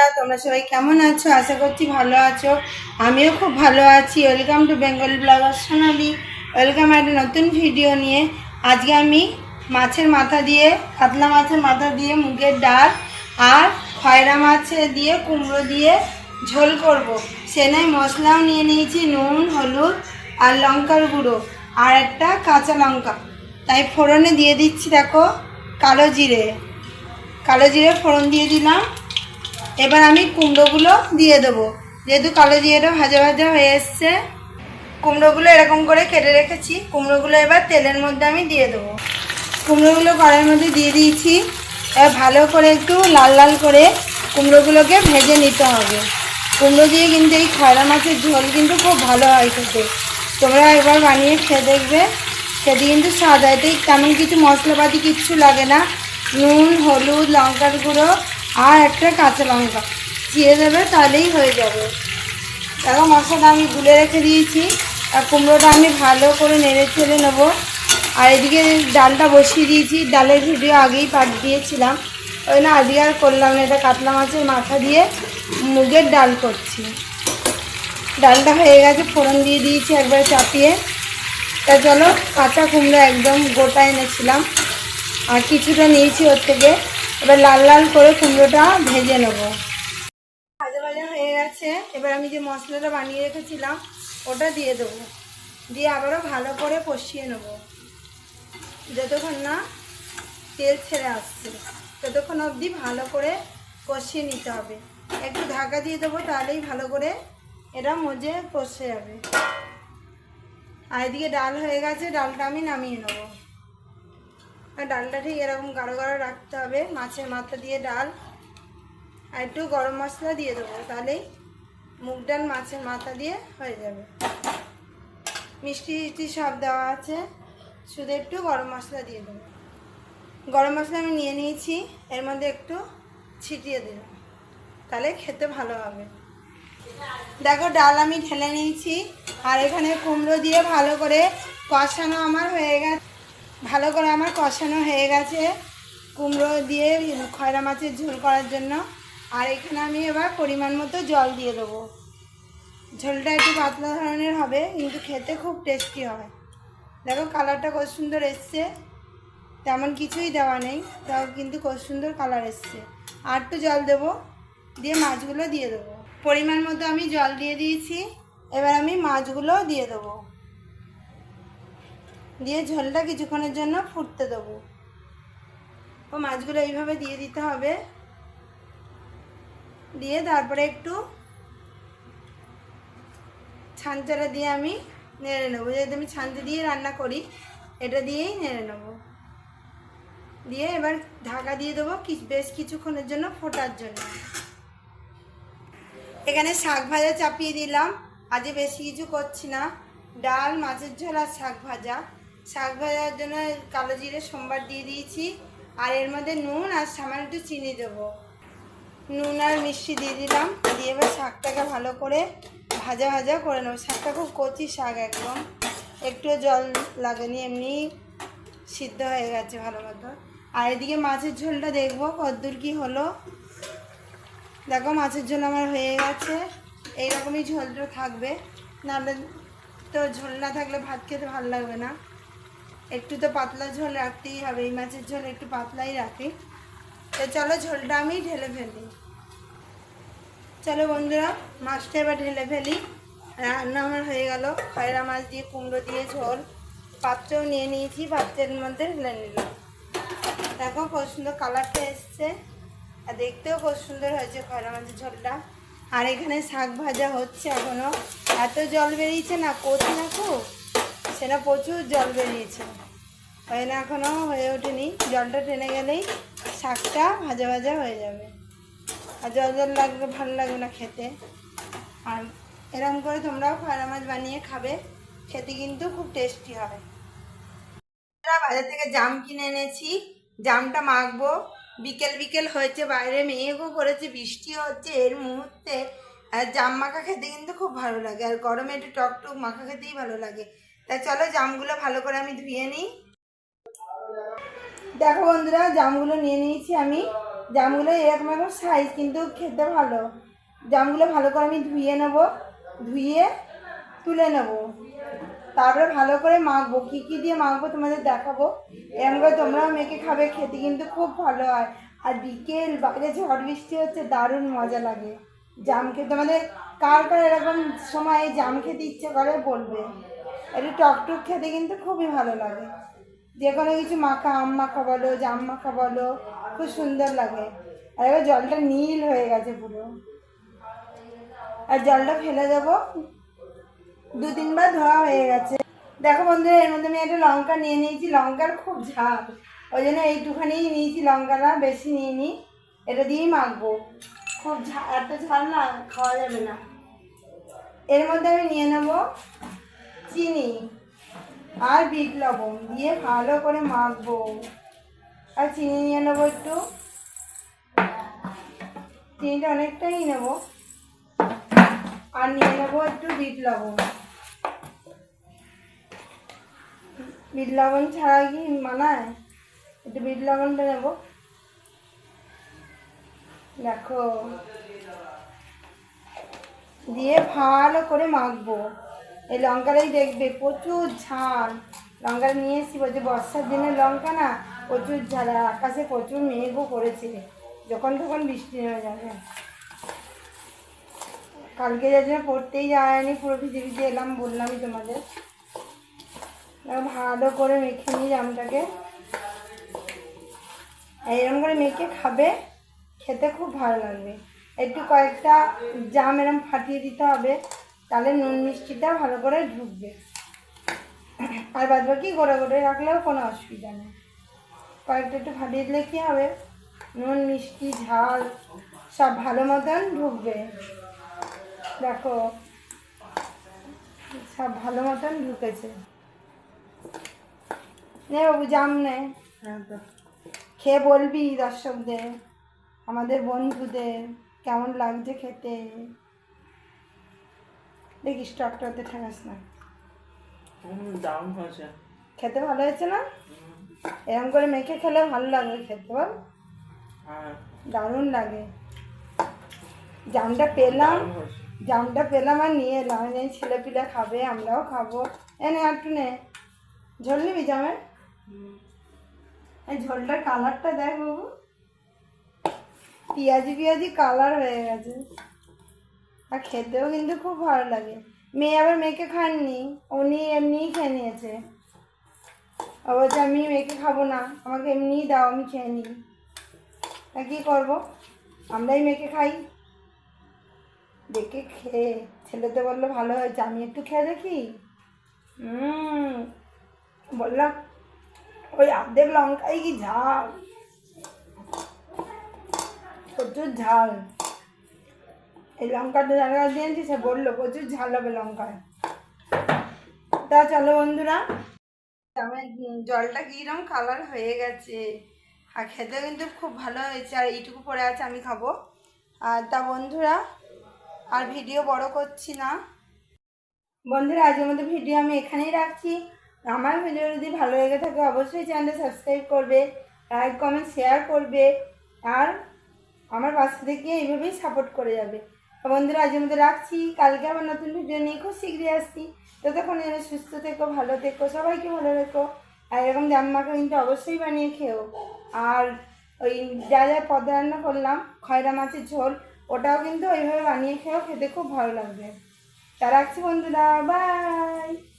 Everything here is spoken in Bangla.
বন্ধুরা, তোমরা সবাই কেমন আছো? আশা করছি ভালো আছো। আমিও খুব ভালো আছি। Welcome to Bengal blogger Sonali welcome একটা নতুন ভিডিও নিয়ে। আজকে আমি মাছের মাথা দিয়ে, কাতলা মাছের মাথা দিয়ে মুগের ডাল আর খয়রা মাছে দিয়ে কুমড়ো দিয়ে ঝোল করব। সেনাই মশলাও নিয়ে নিয়েছি, নুন, হলুদ আর লঙ্কার গুঁড়ো আর একটা কাঁচা লঙ্কা। তাই ফোড়নে দিয়ে দিচ্ছি, দেখো, কালো জিরে। কালো জিরে ফোড়ন দিয়ে দিলাম। এবার আমি কুমড়োগুলো দিয়ে দেবো। যেহেতু কালো জিরেটা ভাজা ভাজা হয়ে এসছে, কুমড়োগুলো এরকম করে কেটে রেখেছি। কুমড়োগুলো এবার তেলের মধ্যে আমি দিয়ে দেবো। কুমড়োগুলো কড়াইয়ের মধ্যে দিয়ে দিয়েছি। এবার ভালো করে একটু লাল লাল করে কুমড়োগুলোকে ভেজে নিতে হবে। কুমড়ো দিয়ে কিন্তু এই খয়রা মাছের ঝোল কিন্তু খুব ভালো হয় খেতে। তোমরা একবার বানিয়ে খেয়ে দেখবে। খেতে কিন্তু স্বাদ হয়। তেমন কিছু মশলাপাতি কিচ্ছু লাগে না। নুন, হলুদ, লঙ্কার গুঁড়ো আর একটা কাঁচা লঙ্কা। চিড়ে দেবে তাহলেই হয়ে যাবে। দেখো মশলাটা আমি গুলে রেখে দিয়েছি। আর কুমড়োটা আমি ভালো করে নেড়ে চেড়ে নেব। আর এদিকে ডালটা বসিয়ে দিয়েছি। ডালের ভিডিও আগেই পাঠ দিয়েছিলাম। ওই না, আজকে আর করলাম না, এটা কাতলা মাছের মাথা দিয়ে মুগের ডাল করছি। ডালটা হয়ে গেছে, ফোড়ন দিয়ে দিয়েছি একবার চাপিয়ে। তা চলো, কাঁচা কুমড়ো একদম গোটা এনেছিলাম। আর কিছুটা নিয়েছি ওর থেকে। এবার লাল লাল করে কুমড়োটা ভেজে নেব। ভাজা ভাজা হয়ে গেছে। এবার আমি যে মশলাটা বানিয়ে রেখেছিলাম, ওটা দিয়ে দেবো। দিয়ে আবারও ভালো করে কষিয়ে নেব। যতক্ষণ না তেল ছেড়ে আসছে, ততক্ষণ অবধি ভালো করে কষিয়ে নিতে হবে। একটু ঢাকা দিয়ে দেবো, তাহলেই ভালো করে এটা মজে কষে যাবে। আর এদিকে ডাল হয়ে গেছে, ডালটা আমি নামিয়ে নেব। আর ডালটা ঠিক এরকম গাঢ় গাঢ় রাখতে হবে, মাছের মাথা দিয়ে ডাল। আর একটু গরম মশলা দিয়ে দেবো, তাহলেই মুগ ডাল মাছের মাথা দিয়ে হয়ে যাবে। মিষ্টি টিষ্টি সব দেওয়া আছে, শুধু একটু গরম মশলা দিয়ে দেবো। গরম মশলা আমি নিয়ে নিয়েছি, এর মধ্যে একটু ছিটিয়ে দিলাম তাহলে খেতে ভালো হবে। দেখো ডাল আমি ঢেলে নিয়েছি, আর এখানে কুমড়ো দিয়ে ভালো করে কষানো আমার হয়ে গেছে। ভালো করে আমার কষানো হয়ে গেছে। কুমড়ো দিয়ে খয়রা মাছের ঝোল করার জন্য। আর এখানে আমি এবার পরিমাণ মতো জল দিয়ে দেবো। ঝোলটা একটু পাতলা ধরনের হবে, কিন্তু খেতে খুব টেস্টি হয়। দেখো কালারটা কত সুন্দর এসছে। তেমন কিছুই দেওয়া নেই, তাও কিন্তু কত সুন্দর কালার এসছে। আর একটু জল দেবো, দিয়ে মাছগুলো দিয়ে দেবো। পরিমাণ মতো আমি জল দিয়ে দিয়েছি। এবার আমি মাছগুলো দিয়ে দেবো। দিয়ে ঝোলটা কিছুক্ষণের জন্য ফুটতে দেবো। ও মাছগুলো এইভাবে দিয়ে দিতে হবে। দিয়ে তারপরে একটু ছাঞ্চাটা দিয়ে আমি নেড়ে নেব। যেহেতু আমি ছাঞ্চা দিয়ে রান্না করি, এটা দিয়েই নেড়ে নেব। দিয়ে এবার ঢাকা দিয়ে দেবো বেশ কিছুক্ষণের জন্য ফোটার জন্য। এখানে শাক ভাজা চাপিয়ে দিলাম। আজকে বেশি কিছু করছি না। ডাল, মাছের ঝোল আর শাক ভাজা। শাক ভাজার জন্য কালো জিরে, সোমবার দিয়ে দিয়েছি। আর এর মধ্যে নুন আর সামান্য একটু চিনি দেবো। নুন আর মিষ্টি দিয়ে দিলাম। দিয়ে এবার শাকটাকে ভালো করে ভাজা ভাজা করে নেব। শাকটা খুব কচি শাক একদম। একটু জল লাগেনি, এমনি সিদ্ধ হয়ে গেছে ভালো মতো। আর এদিকে মাছের ঝোলটা দেখব, কদ্দূর কী হলো। দেখো মাছের ঝোল আমার হয়ে গেছে। এইরকমই ঝোলটা থাকবে। নাহলে তো ঝোল না থাকলে ভাত খেতে ভালো লাগবে না। একটু তো পাতলা ঝোল রাখতেই হবে, এই মাছের ঝোল একটু পাতলাই রাখি। তো চলো ঝোলটা আমি ঢেলে ফেলি। চলো বন্ধুরা, মাছটা এবার ঢেলে ফেলি। রান্না আমার হয়ে গেল। খয়রা মাছ দিয়ে কুমড়ো দিয়ে ঝোল। পাত্রও নিয়ে নিয়েছি, পাত্রের মধ্যে ঢেলে নিলাম। দেখো কত সুন্দর কালারটা এসছে। আর দেখতেও কত সুন্দর হয়েছে খয়রা মাছের ঝোলটা। আর এখানে শাক ভাজা হচ্ছে এখনও এত জল বেরিয়েছে না, কচি না খুব? সেটা প্রচুর জল বেরিয়েছে। হয় না এখনও হয়ে ওঠেনি। জলটা টেনে গেলেই শাকটা ভাজা ভাজা হয়ে যাবে। আর জল জল লাগবে ভালো লাগবে না খেতে। আর এরকম করে তোমরাও খয়রা মাছ বানিয়ে খাবে। খেতে কিন্তু খুব টেস্টি আমরা বাজার থেকে জাম কিনে এনেছি। জামটা মাখবো। বিকেল বিকেল হয়েছে, বাইরে মেঘও করেছে বৃষ্টি হচ্ছে এর মুহূর্তে। আর জাম মাখা খেতে কিন্তু খুব ভালো লাগে। আর গরমে একটু টক টক মাখা খেতেই ভালো লাগে। তাই চলো জামগুলো ভালো করে আমি ধুয়ে নিই। দেখো বন্ধুরা, জামগুলো নিয়ে নিয়েছি আমি। জামগুলো এরকম এরকম সাইজ কিন্তু খেতে ভালো। জামগুলো ভালো করে আমি ধুয়ে নেব, ধুয়ে তুলে নেব। তারপরে ভালো করে মাখবো। কী কী দিয়ে মাখবো তোমাদের দেখাবো। এরকম করে তোমরাও মেখে খাবে, খেতে কিন্তু খুব ভালো হয়। আর বিকেল, বাইরে ঝড় বৃষ্টি হচ্ছে, দারুণ মজা লাগে। জাম খেতে। তোমাদের কার কার এরকম সময় জাম খেতে ইচ্ছে করে বলবে। একটু টক টক খেতে কিন্তু খুবই ভালো লাগে। যে কোনো কিছু মাখা, আম মাখা বলো, জাম মাখা বলো, খুব সুন্দর লাগে। আর এবার জলটা নীল হয়ে গেছে পুরো। আর জলটা ফেলে দেবো। দু তিনবার ধোয়া হয়ে গেছে। দেখো বন্ধুরা, এর মধ্যে আমি একটা লঙ্কা নিয়ে নিয়েছি। লঙ্কার খুব ঝাল। ওই জন্য এইটুখানিই নিয়েছি, লঙ্কাটা বেশি নিয়ে নিই এটা দিয়েই মাখবো। খুব ঝাল এত ঝাল না, খাওয়া যাবে না। এর মধ্যে আমি নিয়ে নেব চিনি আর বিট লবণ দিয়ে ভালো করে মাখবো। আর চিনি নিয়ে নেব একটু। চিনিটা অনেকটাই নেব। আর নিয়ে নেব একটু বিট লবণ। বিট লবণ ছাড়া কি মানায়? একটু বিট লবণটা নেব। দেখো। দিয়ে ভালো করে মাখবো। এই লঙ্কাটাই দেখবে, প্রচুর ঝাল। লঙ্কা নিয়ে এসেছি বলছে, বর্ষার দিনের লঙ্কা না প্রচুর ঝাল, আর আকাশে প্রচুর মেঘও করেছে। যখন তখন বৃষ্টি হয়ে যাবে। কালকে যার জন্য পড়তেই যায়নি, পুরো ভিজে ভিজে এলাম, বললামই তোমাদের। ভালো করে মেখে নিই জামটাকে। এরকম করে মেখে খাবে, খেতে খুব ভালো লাগবে। একটু কয়েকটা জাম এরম ফাটিয়ে দিতে হবে। তাহলে নুন মিষ্টিটা ভালো করে ঢুকবে। আর বাদ বাকি গোড়া গোড়ে রাখলেও কোনো অসুবিধা নেই। কয়েকটা একটু ফাটিয়ে দিলে কী হবে? নুন মিষ্টি ঝাল সব ভালো মতন ঢুকবে। দেখো সব ভালো মতন ঢুকেছে। নে বাবু জাম নে। খেয়ে বলবি দর্শকদের আমাদের বন্ধুদের কেমন লাগছে খেতে? দেখিস টকটকতে ঠেকাস না। দারুণ হয়েছে। খেতে ভালো হয়েছে না? এরকম করে মেখে খেলে ভালো লাগবে খেতে বল। হ্যাঁ। দারুণ লাগে। জামটা পেলাম জামটা পেলাম আর নিয়ে এলাম। জানি ছেলে পিলে খাবে আমরাও খাব। এ নে একটু নে। ঝোল নিবি জামে? ঝোলটার কালারটা দেখ বাবু। পেঁয়াজি পেঁয়াজি কালার হয়ে গেছে। আর খেতেও কিন্তু খুব ভালো লাগে। মেয়ে আবার মেয়েকে খাননি উনি এমনিই খেয়ে নিয়েছে। ও বলছে, আমি মেয়েকে খাব না, আমাকে এমনিই দাও, আমি খেয়ে নিই। তা কী করব? আমরাই মেয়েকে খাই। দেখে খেয়ে, ছেলে তো বলল, ভালো হয়েছে, আমি একটু খেয়ে দেখি। হুম, বললাম, ওই অর্ধেক লঙ্কাই কি ঝাল? প্রচুর ঝাল। এই লঙ্কাটা যার কাছে দিয়েছি, সে বলল, প্রচুর ঝাল হবে লঙ্কায়। তা চলো বন্ধুরা আমার জলটা কিরম কালার হয়ে গেছে। আর খেতে কিন্তু খুব ভালো হয়েছে, আর এইটুকু পড়ে আছে, আমি খাব। আর তা বন্ধুরা, আর ভিডিও বড় করছি না। বন্ধুরা, আজকের মতো ভিডিও আমি এখানেই রাখছি। আমার ভিডিও যদি ভালো লেগে থাকে, অবশ্যই চ্যানেলটা সাবস্ক্রাইব করবে লাইক কমেন্ট শেয়ার করবে। আর আমার পাশে থেকে এইভাবেই সাপোর্ট করে যাবে। বন্ধুরা আজের মধ্যে রাখছি। কালকে আবার নতুন ভিডিও নিয়ে খুব শীঘ্রই আসছি। ততক্ষণ যেন সুস্থ থেকো, ভালো থেকো, সবাইকে ভালো রেখো। আর এরকম জামাকে কিন্তু অবশ্যই বানিয়ে খেও। আর ওই যা যা পদ রান্না করলাম, খয়রা মাছের ঝোল, ওটাও কিন্তু ওইভাবে বানিয়ে খেয়েও খেতে খুব ভালো লাগবে। তা রাখছি বন্ধুরা, বাই!